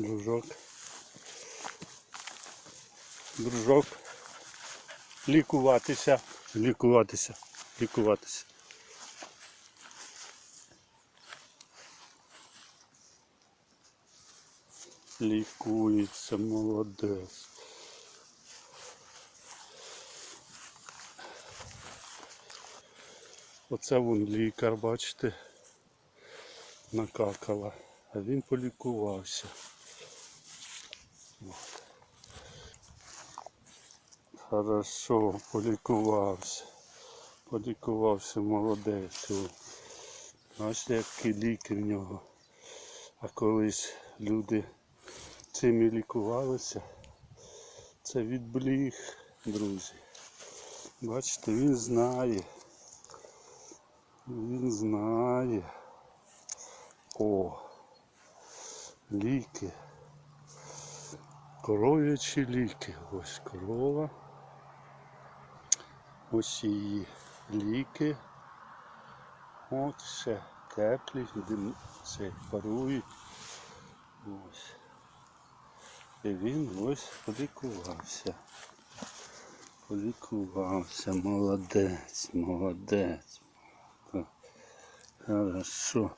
Дружок. Дружок. Лікуватися. Лікуватися. Лікуватися. Лікується, молодець. Оце вон лікар, бачите, накакала, а він полікувався. Хорошо, полікувався. Полікувався, молодець. Бачите, які ліки в нього. А колись люди цим і лікувалися. Це відбліг, друзі. Бачите, він знає. Він знає. О, ліки. Коров'ячі ліки. Ось корова. Ось її ліки. От ще теплі, дим, це парують. Ось. І він ось полікувався. Полікувався. Молодець, молодець. Хорошо.